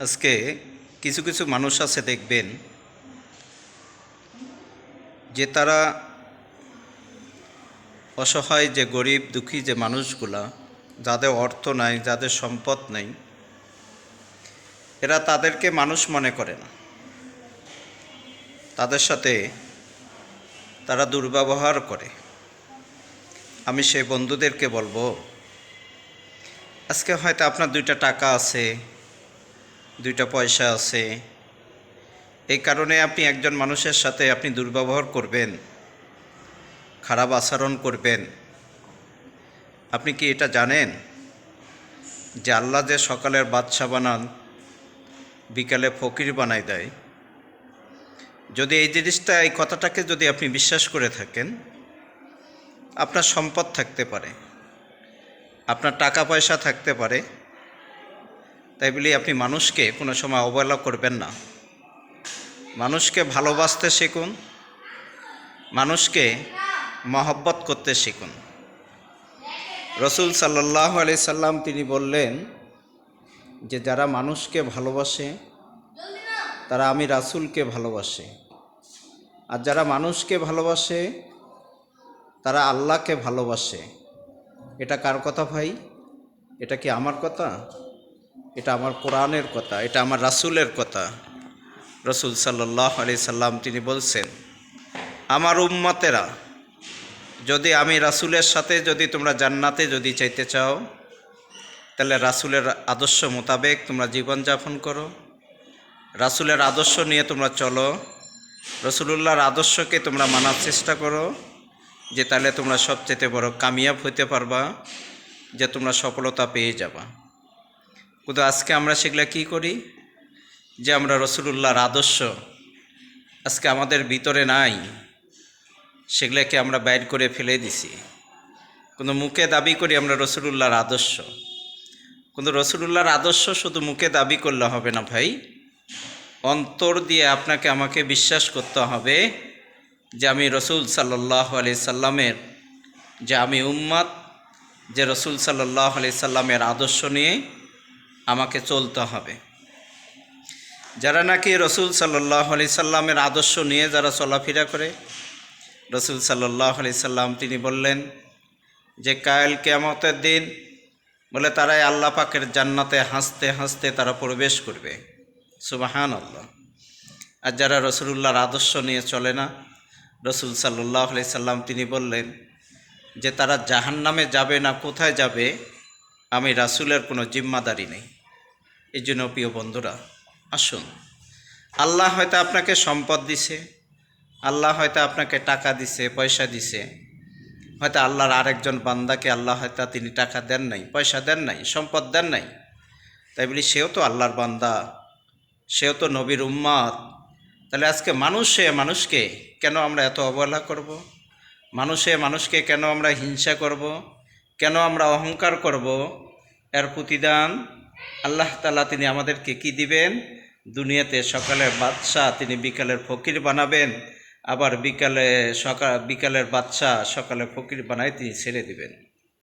আজকে কিছু কিছু মানুষ আছে দেখবেন যে তারা অসহায়, যে গরিব, দুঃখী যে মানুষগুলা, যাদের অর্থ নাই, যাদের সম্পদ নেই, এরা তাদেরকে মানুষ মনে করে না। তাদের সাথে তারা দুর্ব্যবহার করে। আমি সেই বন্ধুদেরকে বলব, আজকে হয়তো আপনার দুইটা টাকা আছে দুইটা পয়সা আছে। এই কারণে আপনি একজন মানুষের সাথে আপনি দুর্ব্যবহার করবেন, খারাপ আচরণ করবেন। আপনি কি এটা জানেন যে আল্লাহ যে সকালের বাদশা বানান, বিকালে ফকির বানাই দেয়? যদি এই জিনিসটা, এই কথাটাকে যদি আপনি বিশ্বাস করে থাকেন, আপনার সম্পদ থাকতে পারে, আপনার টাকা পয়সা থাকতে পারে তাই বলি আপনি মানুষকে কোনো সময় অবহেলা করবেন না। মানুষকে ভালোবাসতে শিখুন, মানুষকে মহব্বত করতে শিখুন। রসুল সাল্লাহ আলি সাল্লাম তিনি বললেন যে, যারা মানুষকে ভালোবাসে, তারা আমি রাসুলকে ভালোবাসে। আর যারা মানুষকে ভালোবাসে, তারা আল্লাহকে ভালোবাসে। এটা কার কথা ভাই? এটা কি আমার কথা? এটা আমার কোরআনের কথা, এটা আমার রাসুলের কথা। রসুল সাল্লাহ আলি সাল্লাম তিনি বলছেন, আমার উম্মতেরা, যদি আমি রাসুলের সাথে যদি তোমরা জান্নাতে যদি চাইতে চাও, তাহলে রাসুলের আদর্শ মোতাবেক তোমরা জীবনযাপন করো। রাসুলের আদর্শ নিয়ে তোমরা চলো। রসুলুল্লাহর আদর্শকে তোমরা মানার চেষ্টা করো, যে তাহলে তোমরা সবচেয়ে বড় কামিয়াব হইতে পারবা, যে তোমরা সফলতা পেয়ে যাবা। কিন্তু আজকে আমরা সেগুলো কী করি? যে আমরা রসুলুল্লাহর আদর্শ আজকে আমাদের ভিতরে নাই, সেগুলোকে আমরা বাইর করে ফেলে দিছি। কিন্তু মুখে দাবি করি আমরা রসুলুল্লাহর আদর্শ। কিন্তু রসুলুল্লাহর আদর্শ শুধু মুখে দাবি করলে হবে না ভাই। অন্তর দিয়ে আপনাকে আমাকে বিশ্বাস করতে হবে যে আমি রসুল সাল্লাহ আলি সাল্লামের, যে আমি উম্মাদ, যে রসুল সাল্লাহ আলি সাল্লামের আদর্শ নিয়ে আমাকে চলতে হবে। যারা নাকি রসুল সাল্লাহ আলি সাল্লামের আদর্শ নিয়ে যারা চলাফেরা করে, রসুল সাল্লাহ আলি সাল্লাম তিনি বললেন যে কায়েল কেয়ামতের দিন, বলে তারাই আল্লাহ পাকের জান্নাতে হাসতে হাসতে তারা প্রবেশ করবে। সুবাহান আল্লাহ আর যারা রসুল্লাহর আদর্শ নিয়ে চলে না, রসুল সাল্লাহ আলি সাল্লাম তিনি বললেন যে, তারা জাহান নামে যাবে না, কোথায় যাবে? আমি রাসুলের কোনো জিম্মাদারি নেই। এই জন্য প্রিয় বন্ধুরা, আসুন আল্লাহ হয়তো আপনাকে সম্পদ দিছে, আল্লাহ হয়তো আপনাকে টাকা দিছে, পয়সা দিছে হয়তো আল্লাহর আরেকজন বান্দাকে আল্লাহ হয়তো তিনি টাকা দেন নাই, পয়সা দেন নাই, সম্পদ দেন নাই তাই বলি, সেও তো আল্লাহর বান্দা, সেও তো নবীর উম্মাদ তাহলে আজকে মানুষে মানুষকে কেন আমরা এত অবহেলা করব। মানুষে মানুষকে কেন আমরা হিংসা করব। কেন আমরা অহংকার করব। এর প্রতিদান আল্লাহ তালা তিনি আমাদেরকে কি দিবেন? দুনিয়াতে সকালের বাদশাহ তিনি বিকালের ফকির বানাবেন, আবার বিকালে সকাল বিকালের বাদশাহ সকালে ফকির বানায় তিনি ছেড়ে দিবেন।